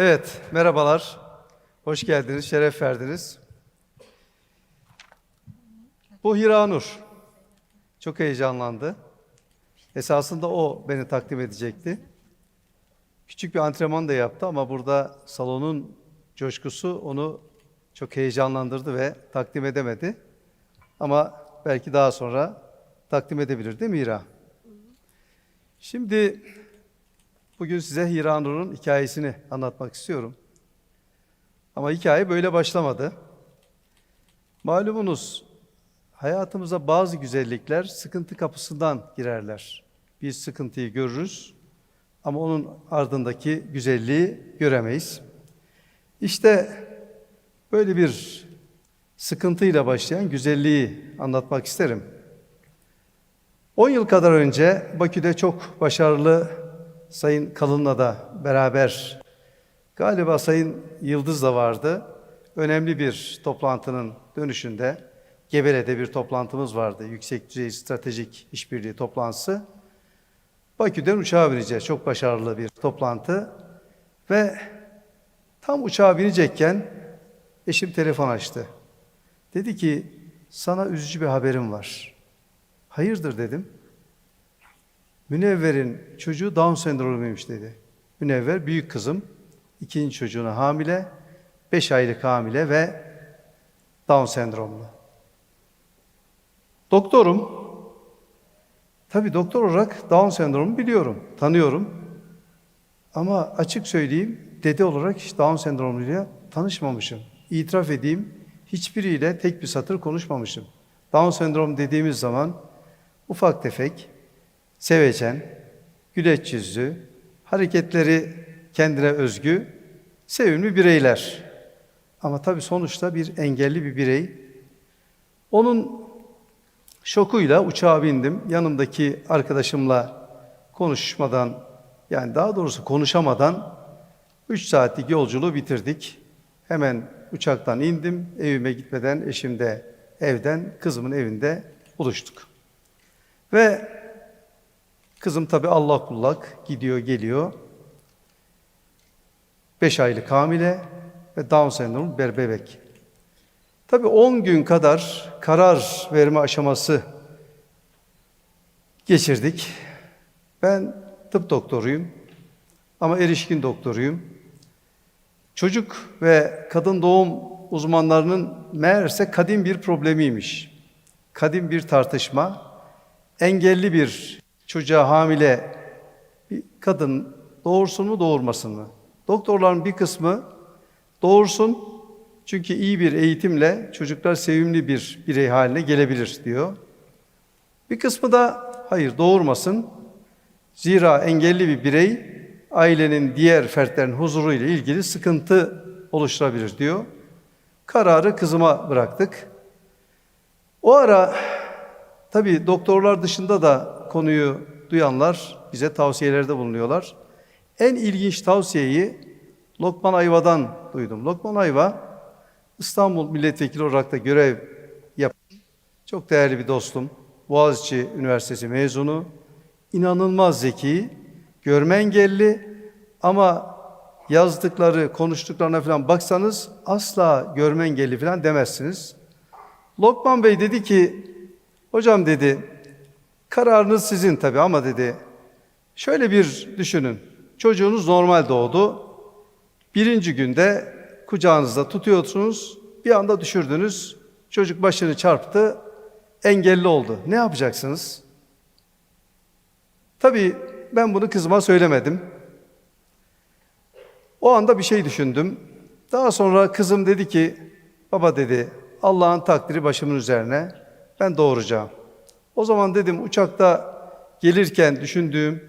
Evet, merhabalar. Hoş geldiniz, şeref verdiniz. Bu Hiranur. Çok heyecanlandı. Esasında o beni takdim edecekti. Küçük bir antrenman da yaptı ama burada salonun coşkusu onu çok heyecanlandırdı ve takdim edemedi. Ama belki daha sonra takdim edebilir değil mi Hira? Şimdi bugün size Hiranur'un hikayesini anlatmak istiyorum. Ama hikaye böyle başlamadı. Malumunuz hayatımıza bazı güzellikler sıkıntı kapısından girerler. Biz sıkıntıyı görürüz ama onun ardındaki güzelliği göremeyiz. İşte böyle bir sıkıntıyla başlayan güzelliği anlatmak isterim. 10 yıl kadar önce Bakü'de çok başarılı Sayın Kalın'la da beraber galiba Sayın Yıldız da vardı. Önemli bir toplantının dönüşünde Gebele'de bir toplantımız vardı. Yüksek düzey stratejik işbirliği toplantısı. Bakü'den uçağa bineceğiz. Çok başarılı bir toplantı. Ve tam uçağa binecekken eşim telefon açtı. Dedi ki sana üzücü bir haberim var. Hayırdır dedim. Münevver'in çocuğu Down sendromuymuş dedi. Münevver büyük kızım, ikinci çocuğuna hamile, beş aylık hamile ve Down sendromlu. Doktorum, tabii doktor olarak Down sendromu biliyorum, tanıyorum. Ama açık söyleyeyim, dede olarak hiç Down sendromuyla tanışmamışım. İtiraf edeyim, hiçbiriyle tek bir satır konuşmamışım. Down sendrom dediğimiz zaman ufak tefek, sevecen, güleç yüzlü, hareketleri kendine özgü, sevimli bireyler. Ama tabii sonuçta bir engelli bir birey. Onun şokuyla uçağa bindim. Yanımdaki arkadaşımla konuşmadan, yani daha doğrusu konuşamadan 3 saatlik yolculuğu bitirdik. Hemen uçaktan indim. Evime gitmeden eşim de evden, kızımın evinde buluştuk. Ve kızım tabii Allah kullak gidiyor geliyor. Beş aylık hamile ve Down sendromu bir bebek. Tabii 10 gün kadar karar verme aşaması geçirdik. Ben tıp doktoruyum ama erişkin doktoruyum. Çocuk ve kadın doğum uzmanlarının meğerse kadim bir problemiymiş. Kadim bir tartışma. Engelli bir çocuğa hamile bir kadın doğursun mu doğurmasın mı? Doktorların bir kısmı doğursun çünkü iyi bir eğitimle çocuklar sevimli bir birey haline gelebilir diyor. Bir kısmı da hayır doğurmasın. Zira engelli bir birey ailenin diğer fertlerin huzuru ile ilgili sıkıntı oluşturabilir diyor. Kararı kızıma bıraktık. O ara tabii doktorlar dışında da konuyu duyanlar bize tavsiyelerde bulunuyorlar. En ilginç tavsiyeyi Lokman Ayva'dan duydum. Lokman Ayva İstanbul Milletvekili olarak da görev yapan çok değerli bir dostum. Boğaziçi Üniversitesi mezunu. inanılmaz zeki, görme engelli ama yazdıkları, konuştuklarına falan baksanız asla görme engelli falan demezsiniz. Lokman Bey dedi ki, hocam dedi, kararınız sizin tabii ama dedi, şöyle bir düşünün, çocuğunuz normal doğdu, birinci günde kucağınızda tutuyorsunuz, bir anda düşürdünüz, çocuk başını çarptı, engelli oldu. Ne yapacaksınız? Tabii ben bunu kızıma söylemedim. O anda bir şey düşündüm. Daha sonra kızım dedi ki, baba dedi, Allah'ın takdiri başımın üzerine, ben doğuracağım. O zaman dedim uçakta gelirken düşündüğüm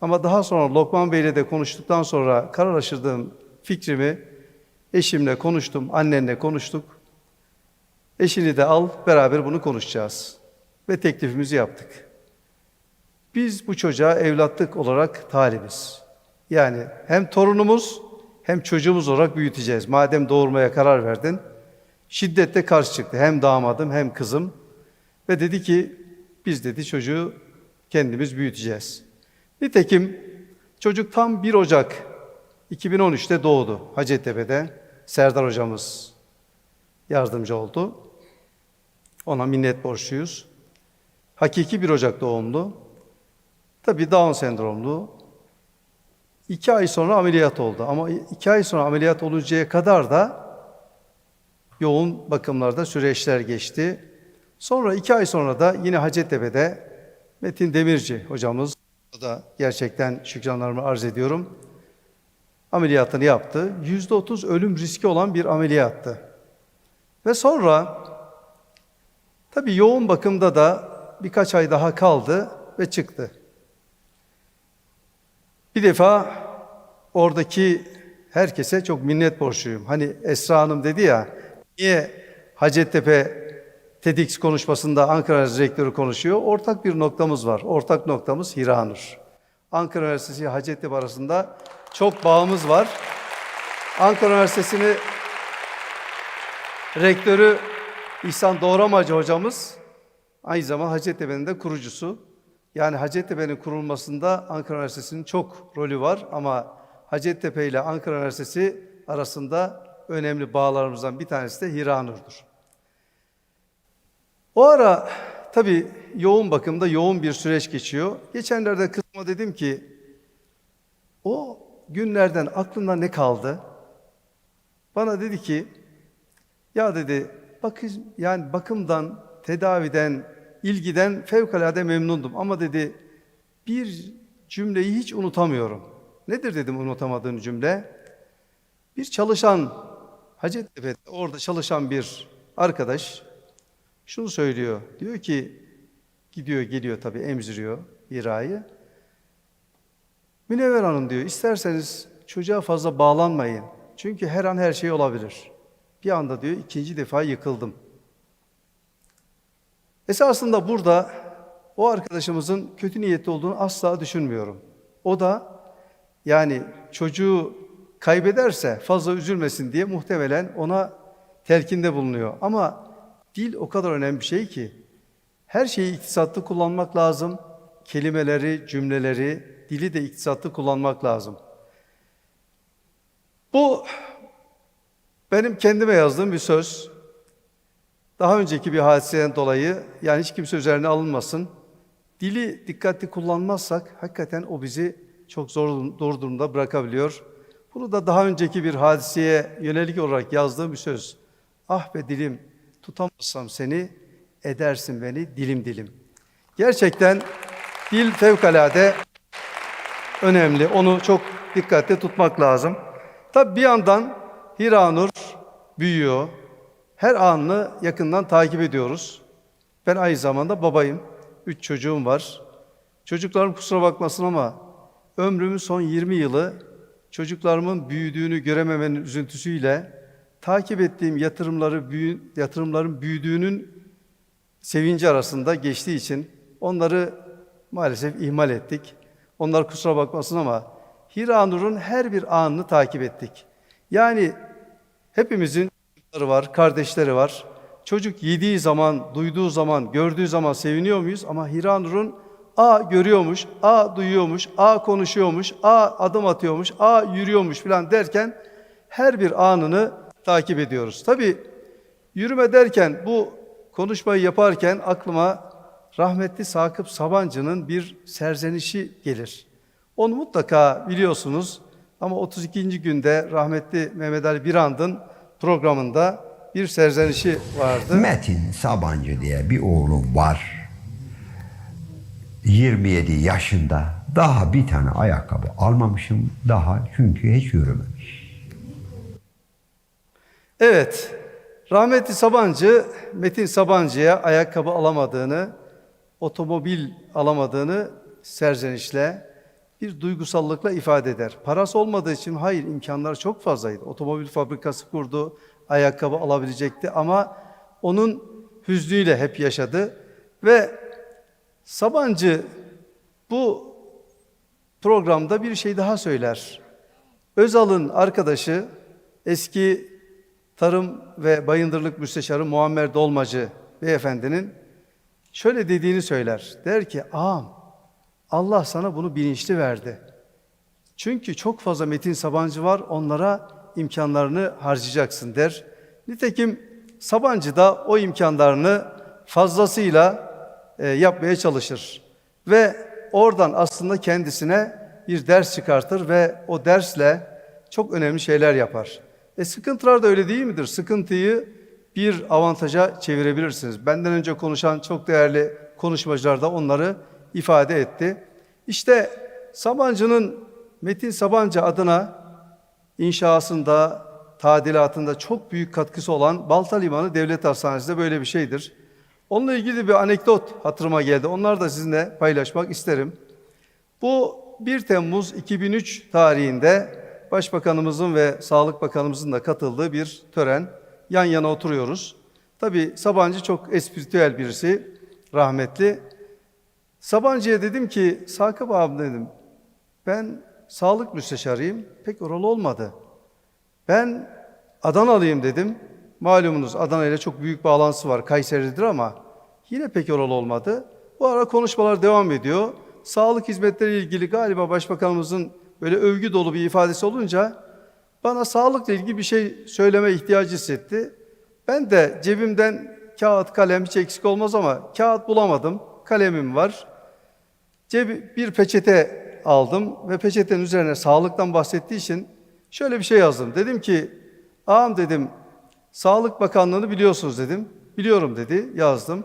ama daha sonra Lokman Bey'le de konuştuktan sonra kararlaştırdığım fikrimi eşimle konuştum, annenle konuştuk. Eşini de al, beraber bunu konuşacağız. Ve teklifimizi yaptık. Biz bu çocuğa evlatlık olarak talibiz. Yani hem torunumuz hem çocuğumuz olarak büyüteceğiz. Madem doğurmaya karar verdin, şiddetle karşı çıktı. Hem damadım hem kızım. Ve dedi ki, biz dedi çocuğu kendimiz büyüteceğiz. Nitekim çocuk tam 1 Ocak 2013'te doğdu Hacettepe'de. Serdar hocamız yardımcı oldu. Ona minnet borçluyuz. Hakiki 1 Ocak doğumlu. Tabii Down sendromlu. İki ay sonra ameliyat oldu. Ama iki ay sonra ameliyat oluncaya kadar da yoğun bakımlarda süreçler geçti. Sonra iki ay sonra da yine Hacettepe'de Metin Demirci hocamız o da gerçekten şükranlarımı arz ediyorum. Ameliyatını yaptı. Yüzde otuz ölüm riski olan bir ameliyattı. Ve sonra tabii yoğun bakımda da birkaç ay daha kaldı ve çıktı. Bir defa oradaki herkese çok minnet borçluyum. Hani Esra Hanım dedi ya, niye Hacettepe TEDx konuşmasında Ankara Üniversitesi Rektörü konuşuyor? Ortak bir noktamız var. Ortak noktamız Hiranur. Ankara Üniversitesi Hacettepe arasında çok bağımız var. Ankara Üniversitesi'ni rektörü İhsan Doğramacı hocamız aynı zamanda Hacettepe'nin de kurucusu. Yani Hacettepe'nin kurulmasında Ankara Üniversitesi'nin çok rolü var ama Hacettepe ile Ankara Üniversitesi arasında önemli bağlarımızdan bir tanesi de Hiranur'dur. O ara tabii yoğun bakımda yoğun bir süreç geçiyor. Geçenlerde kızıma dedim ki o günlerden aklında ne kaldı? Bana dedi ki ya dedi bakın yani bakımdan, tedaviden, ilgiden fevkalade memnundum ama dedi bir cümleyi hiç unutamıyorum. Nedir dedim unutamadığın cümle? Bir çalışan Hacettepe'de orada çalışan bir arkadaş şunu söylüyor. Diyor ki gidiyor geliyor tabii emziriyor Hira'yı. Münevver Hanım diyor isterseniz çocuğa fazla bağlanmayın. Çünkü her an her şey olabilir. Bir anda diyor ikinci defa yıkıldım. Esasında burada o arkadaşımızın kötü niyetli olduğunu asla düşünmüyorum. O da yani çocuğu kaybederse fazla üzülmesin diye muhtemelen ona telkinde bulunuyor. Ama dil o kadar önemli bir şey ki her şeyi iktisatlı kullanmak lazım. Kelimeleri, cümleleri, dili de iktisatlı kullanmak lazım. Bu benim kendime yazdığım bir söz. Daha önceki bir hadiseden dolayı yani hiç kimse üzerine alınmasın. Dili dikkatli kullanmazsak hakikaten o bizi çok zor, zor durumda bırakabiliyor. Bunu da daha önceki bir hadiseye yönelik olarak yazdığım bir söz. Ah be dilim tutamazsam seni edersin beni dilim dilim. Gerçekten dil fevkalade önemli. Onu çok dikkatle tutmak lazım. Tabi bir yandan Hiranur büyüyor. Her anını yakından takip ediyoruz. Ben aynı zamanda babayım. Üç çocuğum var. Çocuklarım kusura bakmasın ama ömrümün son 20 yılı çocuklarımın büyüdüğünü görememenin üzüntüsüyle takip ettiğim yatırımları büyü, yatırımların büyüdüğünün sevinci arasında geçtiği için onları maalesef ihmal ettik. Onlar kusura bakmasın ama Hiranur'un her bir anını takip ettik. Yani hepimizin çocukları var, kardeşleri var. Çocuk yediği zaman, duyduğu zaman, gördüğü zaman seviniyor muyuz? Ama Hiranur'un A görüyormuş, A duyuyormuş, A konuşuyormuş, A adım atıyormuş, A yürüyormuş falan derken her bir anını takip ediyoruz. Tabi yürüme derken bu konuşmayı yaparken aklıma rahmetli Sakıp Sabancı'nın bir serzenişi gelir. Onu mutlaka biliyorsunuz ama 32. günde rahmetli Mehmet Ali Birand'ın programında bir serzenişi vardı. Metin Sabancı diye bir oğlum var. 27 yaşında daha bir tane ayakkabı almamışım daha çünkü hiç yürümemiş. Evet, rahmetli Sabancı, Metin Sabancı'ya ayakkabı alamadığını, otomobil alamadığını serzenişle, bir duygusallıkla ifade eder. Parası olmadığı için hayır imkanlar çok fazlaydı. Otomobil fabrikası kurdu, ayakkabı alabilecekti ama onun hüznüyle hep yaşadı ve Sabancı bu programda bir şey daha söyler. Özal'ın arkadaşı eski Tarım ve Bayındırlık Müsteşarı Muammer Dolmacı beyefendinin şöyle dediğini söyler. Der ki ağam Allah sana bunu bilinçli verdi. Çünkü çok fazla Metin Sabancı var, onlara imkanlarını harcayacaksın der. Nitekim Sabancı da o imkanlarını fazlasıyla e, yapmaya çalışır. Ve oradan aslında kendisine bir ders çıkartır ve o dersle çok önemli şeyler yapar. E sıkıntılar da öyle değil midir? Sıkıntıyı bir avantaja çevirebilirsiniz. Benden önce konuşan çok değerli konuşmacılar da onları ifade etti. İşte Sabancı'nın Metin Sabancı adına inşasında, tadilatında çok büyük katkısı olan Balta Limanı Devlet Hastanesi de böyle bir şeydir. Onunla ilgili bir anekdot hatırıma geldi. Onları da sizinle paylaşmak isterim. Bu 1 Temmuz 2003 tarihinde Başbakanımızın ve Sağlık Bakanımızın da katıldığı bir tören. Yan yana oturuyoruz. Tabii Sabancı çok espritüel birisi, rahmetli. Sabancı'ya dedim ki, Sakıp abi dedim, ben sağlık müsteşarıyım, pek oralı olmadı. Ben Adanalıyım dedim. Malumunuz Adana ile çok büyük bağlantısı var, Kayseri'dir ama yine pek oralı olmadı. Bu ara konuşmalar devam ediyor. Sağlık hizmetleri ilgili galiba Başbakanımızın böyle övgü dolu bir ifadesi olunca bana sağlıkla ilgili bir şey söyleme ihtiyacı hissetti. Ben de cebimden kağıt, kalem hiç eksik olmaz ama kağıt bulamadım. Kalemim var. Cebi, bir peçete aldım ve peçetenin üzerine sağlıktan bahsettiği için şöyle bir şey yazdım. Dedim ki, ağam dedim, Sağlık Bakanlığı'nı biliyorsunuz dedim. Biliyorum dedi, yazdım.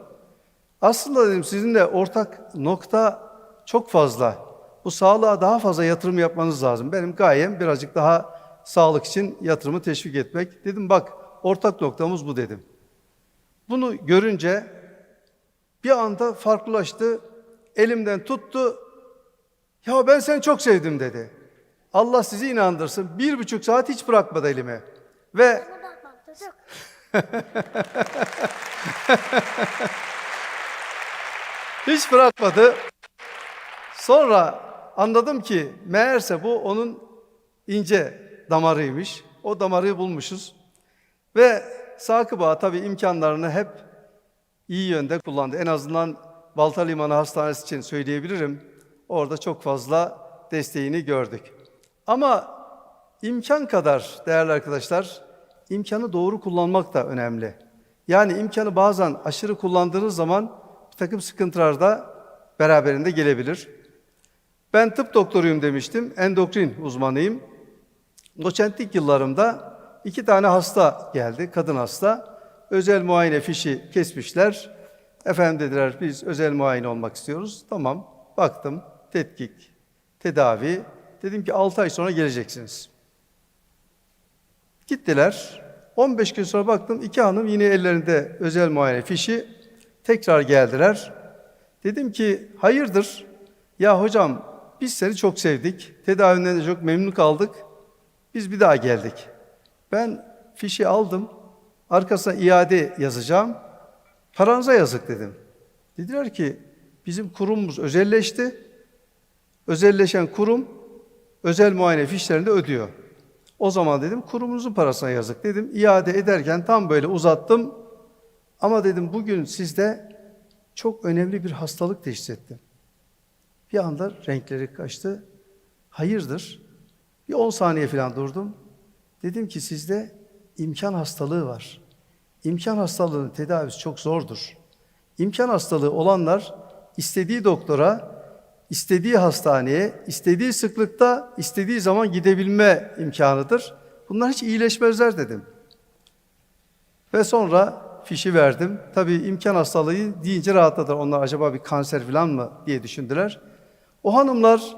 Aslında dedim sizinle ortak nokta çok fazla. Bu sağlığa daha fazla yatırım yapmanız lazım. Benim gayem birazcık daha sağlık için yatırımı teşvik etmek. Dedim bak ortak noktamız bu dedim. Bunu görünce bir anda farklılaştı. Elimden tuttu. Ya ben seni çok sevdim dedi. Allah sizi inandırsın. Bir buçuk saat hiç bırakmadı elimi. Ve. Hiç bırakmadı. Sonra anladım ki meğerse bu onun ince damarıymış. O damarı bulmuşuz. Ve Sakıp Ağa tabii imkanlarını hep iyi yönde kullandı. En azından Balta Limanı Hastanesi için söyleyebilirim. Orada çok fazla desteğini gördük. Ama imkan kadar değerli arkadaşlar, imkanı doğru kullanmak da önemli. Yani imkanı bazen aşırı kullandığınız zaman bir takım sıkıntılar da beraberinde gelebilir. Ben tıp doktoruyum demiştim, endokrin uzmanıyım. Doçentlik yıllarımda iki tane hasta geldi, kadın hasta. Özel muayene fişi kesmişler. Efendim dediler biz özel muayene olmak istiyoruz. Tamam, baktım, tetkik, tedavi. Dedim ki 6 ay sonra geleceksiniz. Gittiler. 15 gün sonra baktım iki hanım yine ellerinde özel muayene fişi. Tekrar geldiler. Dedim ki hayırdır? Ya hocam biz seni çok sevdik. Tedavinden de çok memnun kaldık. Biz bir daha geldik. Ben fişi aldım. Arkasına iade yazacağım. Paranıza yazık dedim. Dediler ki bizim kurumumuz özelleşti. Özelleşen kurum özel muayene fişlerini de ödüyor. O zaman dedim kurumunuzun parasına yazık dedim. İade ederken tam böyle uzattım. Ama dedim bugün sizde çok önemli bir hastalık teşhis ettim. Bir anda renkleri kaçtı. Hayırdır? Bir 10 saniye falan durdum. Dedim ki sizde imkan hastalığı var. İmkan hastalığının tedavisi çok zordur. İmkan hastalığı olanlar istediği doktora, istediği hastaneye, istediği sıklıkta, istediği zaman gidebilme imkanıdır. Bunlar hiç iyileşmezler dedim. Ve sonra fişi verdim. Tabii imkan hastalığı deyince rahatladılar. Onlar acaba bir kanser falan mı diye düşündüler. O hanımlar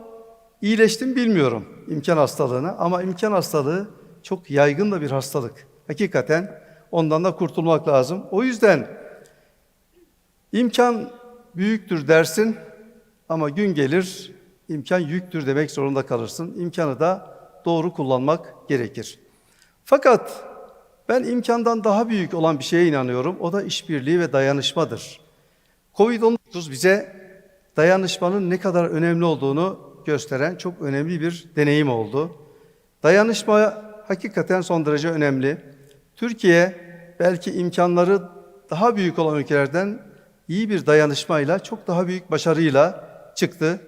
iyileştim bilmiyorum imkan hastalığını ama imkan hastalığı çok yaygın da bir hastalık. Hakikaten ondan da kurtulmak lazım. O yüzden imkan büyüktür dersin ama gün gelir imkan yüktür demek zorunda kalırsın. İmkanı da doğru kullanmak gerekir. Fakat ben imkandan daha büyük olan bir şeye inanıyorum. O da işbirliği ve dayanışmadır. Covid-19 bize dayanışmanın ne kadar önemli olduğunu gösteren çok önemli bir deneyim oldu. Dayanışma hakikaten son derece önemli. Türkiye belki imkanları daha büyük olan ülkelerden iyi bir dayanışmayla, çok daha büyük başarıyla çıktı.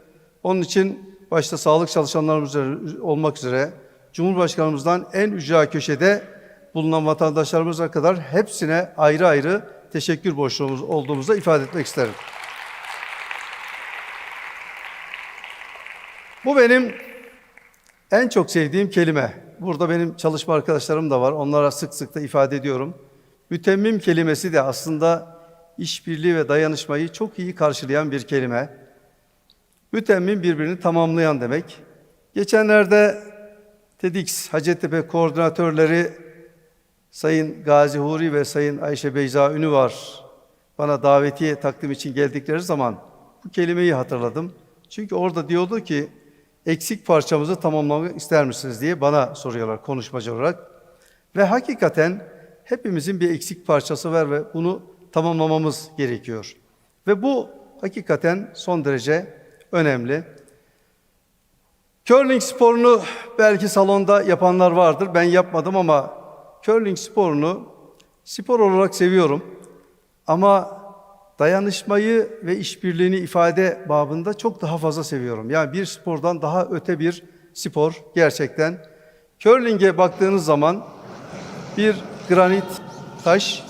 Onun için başta sağlık çalışanlarımız olmak üzere Cumhurbaşkanımızdan en ücra köşede bulunan vatandaşlarımıza kadar hepsine ayrı ayrı teşekkür borçlumuz olduğumuzu ifade etmek isterim. Bu benim en çok sevdiğim kelime. Burada benim çalışma arkadaşlarım da var. Onlara sık sık da ifade ediyorum. Mütemmim kelimesi de aslında işbirliği ve dayanışmayı çok iyi karşılayan bir kelime. Mütemmim birbirini tamamlayan demek. Geçenlerde TEDx Hacettepe koordinatörleri Sayın Gazi Huri ve Sayın Ayşe Beyza Ünü var. Bana davetiye takdim için geldikleri zaman bu kelimeyi hatırladım. Çünkü orada diyordu ki eksik parçamızı tamamlamak ister misiniz diye bana soruyorlar konuşmacı olarak. Ve hakikaten hepimizin bir eksik parçası var ve bunu tamamlamamız gerekiyor. Ve bu hakikaten son derece önemli. Curling sporunu belki salonda yapanlar vardır. Ben yapmadım ama curling sporunu spor olarak seviyorum. Ama dayanışmayı ve işbirliğini ifade babında çok daha fazla seviyorum. Yani bir spordan daha öte bir spor gerçekten. Curling'e baktığınız zaman bir granit taş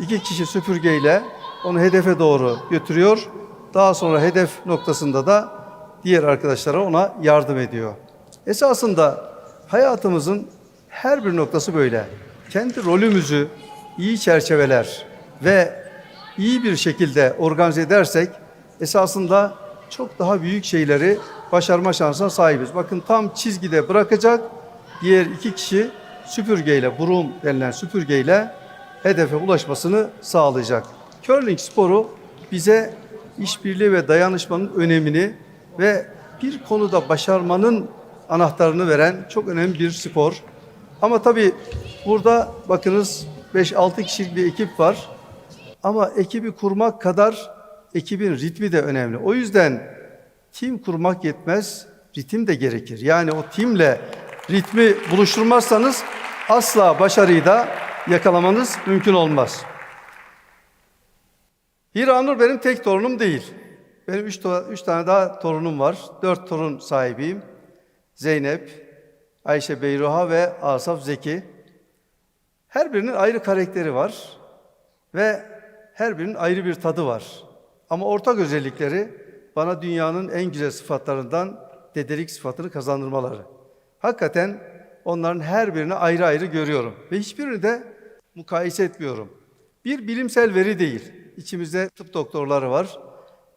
iki kişi süpürgeyle onu hedefe doğru götürüyor. Daha sonra hedef noktasında da diğer arkadaşlara ona yardım ediyor. Esasında hayatımızın her bir noktası böyle. Kendi rolümüzü iyi çerçeveler ve iyi bir şekilde organize edersek esasında çok daha büyük şeyleri başarma şansına sahibiz. Bakın tam çizgide bırakacak diğer iki kişi süpürgeyle, burum denilen süpürgeyle hedefe ulaşmasını sağlayacak. Curling sporu bize işbirliği ve dayanışmanın önemini ve bir konuda başarmanın anahtarını veren çok önemli bir spor. Ama tabii burada bakınız 5-6 kişilik bir ekip var. Ama ekibi kurmak kadar ekibin ritmi de önemli. O yüzden tim kurmak yetmez, ritim de gerekir. Yani o timle ritmi buluşturmazsanız asla başarıyı da yakalamanız mümkün olmaz. Hiranur benim tek torunum değil. Benim üç, üç tane daha torunum var. Dört torun sahibiyim. Zeynep, Ayşe Beyruha ve Asaf Zeki. Her birinin ayrı karakteri var ve her birinin ayrı bir tadı var. Ama ortak özellikleri bana dünyanın en güzel sıfatlarından dedelik sıfatını kazandırmaları. Hakikaten onların her birini ayrı ayrı görüyorum ve hiçbirini de mukayese etmiyorum. Bir bilimsel veri değil. İçimizde tıp doktorları var.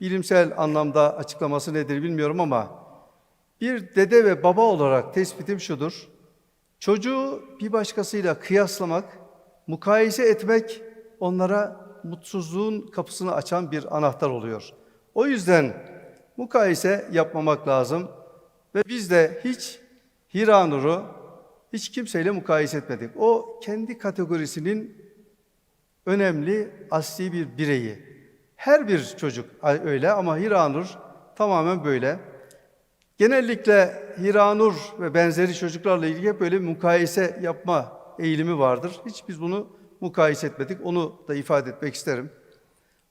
Bilimsel anlamda açıklaması nedir bilmiyorum ama bir dede ve baba olarak tespitim şudur. Çocuğu bir başkasıyla kıyaslamak, mukayese etmek onlara mutsuzluğun kapısını açan bir anahtar oluyor. O yüzden mukayese yapmamak lazım ve biz de hiç Hiranur'u hiç kimseyle mukayese etmedik. O kendi kategorisinin önemli asli bir bireyi. Her bir çocuk öyle ama Hiranur tamamen böyle. Genellikle Hiranur ve benzeri çocuklarla ilgili hep böyle mukayese yapma eğilimi vardır. Hiç biz bunu mukayese etmedik. Onu da ifade etmek isterim.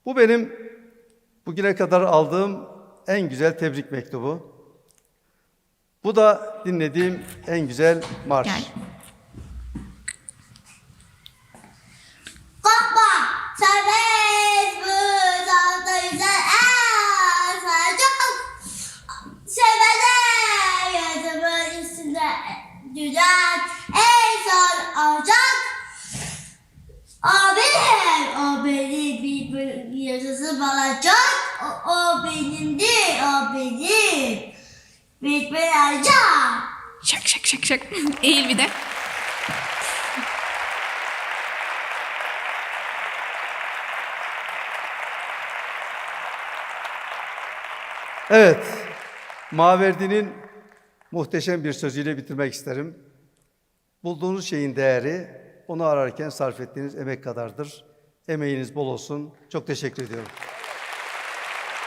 Bu benim bugüne kadar aldığım en güzel tebrik mektubu. Bu da dinlediğim en güzel marş. Gel. Korkma, serbest bu dalda yüzer er saracak. Sevene yardımın üstünde düzen en son alacak. O benim, o benim bir, bir yazısı balacak. O, o benimdi, o benim. Bitmeyi alacak. Şak şak şak şak. Eğil bir de. Evet, Maverdi'nin muhteşem bir sözüyle bitirmek isterim. Bulduğunuz şeyin değeri onu ararken sarf ettiğiniz emek kadardır. Emeğiniz bol olsun. Çok teşekkür ediyorum.